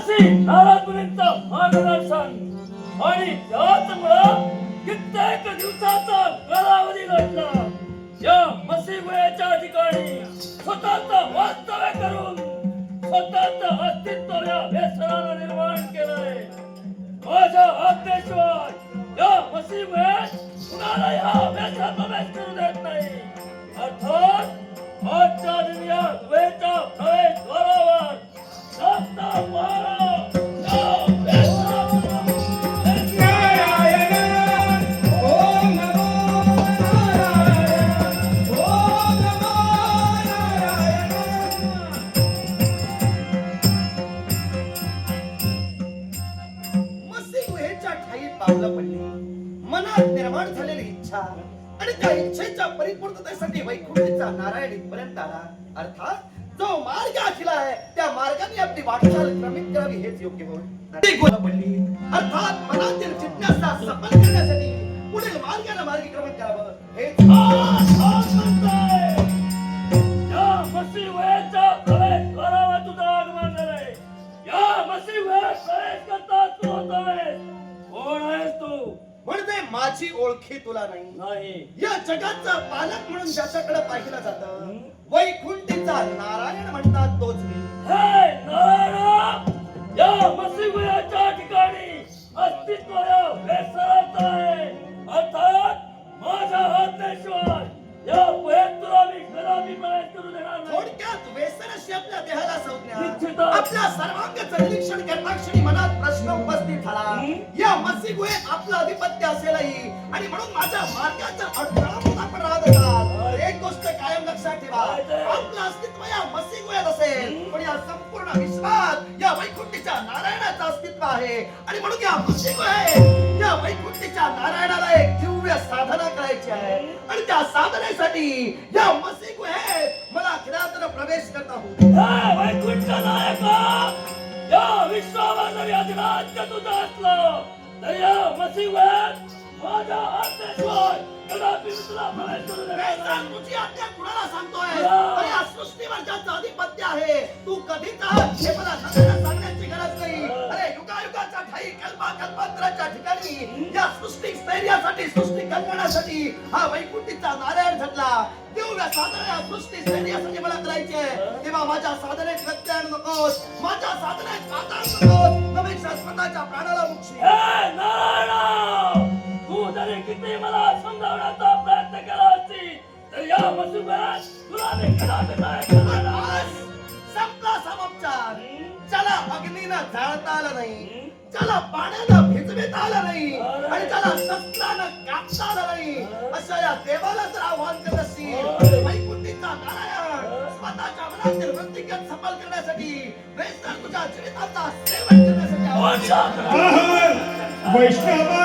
काशी नारायणपुरीचा मार्गदर्शन आणि त्याचमुळं कित्येक दिवसाचा कालावधी घडला. या मसीबयाच्या ठिकाणी स्वतःच वास्तव्य करून स्वतःच अस्तित्व या व्यसनानं निर्माण केलंय. माझ्या आज्ञेशिवाय या मसीबयात कुणाला या व्यसनात प्रवेश करू देत नाही. अर्थात पावलं पडली. मनात निर्माण झालेली इच्छा आणि त्या इच्छेच्या परिपूर्णतेसाठी वैकुंठीचा नारायण इथपर्यंत आला. अर्थात जो मार्ग आखिला आहे त्या मार्गाने आपली वाटचाल क्रमित करावी हेच योग्य होईल ती गोल पडली. अर्थात मनातील जिज्ञासा सफल करण्यासाठी पुढील मार्गाला मार्गक्रमण करावं हेच आज तू म्हणजे माझी ओळखी तुला नाही. नाही. या जगाचा पालक म्हणून ज्याच्याकडे पाहिलं जातं वैकुंठीचा नारायण म्हणतात आपल्या सर्वांगाचं निरीक्षण करता क्षणी मनात प्रश्न उपस्थित झाला? या मसी गुहेत आपलं अधिपत्य असेलही. आणि म्हणून माझ्या मार्गाचा अडथळा म्हणून आपण राहत असाल एक गोष्ट कायम लक्षात ठेवा? आपलं अस्तित्व या मसी गुहेत असेल? पण या संपूर्ण विश्वात या वैकुंठीच्या नारायणाचं अस्तित्व आहे. आणि म्हणून या मसी गुहेत या वैकुंठीच्या नारायणाला एक दिव्य साधना करायची आहे. आणि त्या साधनेसाठी या मसी गुहेत मला खऱ्या प्रवेश करता हे। सांगतोय? तू कधीच हे मला कागदपत्राच्या ठिकाणी या सृष्टी स्थैर्यासाठी सृष्टी कल्याणासाठी हा वैकुंठीचा नारायण ठरला. दिव्य साधना सृष्टी स्थैर्यासाठी मला करायचे. तेव्हा माझ्या साधनेत कल्याण नकोस. माझ्या साधनेत आधार नकोस. नवेक्षा स्वतःच्या प्राणाला मुक्षी. हे नारायणा! तू जरी किती मला समजावण्याचा प्रयत्न केला असती तर या मसीबत तुला मी कदापि अग्नीनं जाळता आलं नाही? ज्याला पाण्यानं भिजविता आलं नाही अरे. आणि ज्याला शस्त्रानं कापता आलं नाही. अशा या देवाला जर आव्हान करत. असतील वैकुंठीचा नारायण स्वतःच्या मनातील वृत्तिगत सफल करण्यासाठी वेस्टर तुझ्या जीविताचा सेवन करण्यासाठी वैष्णवा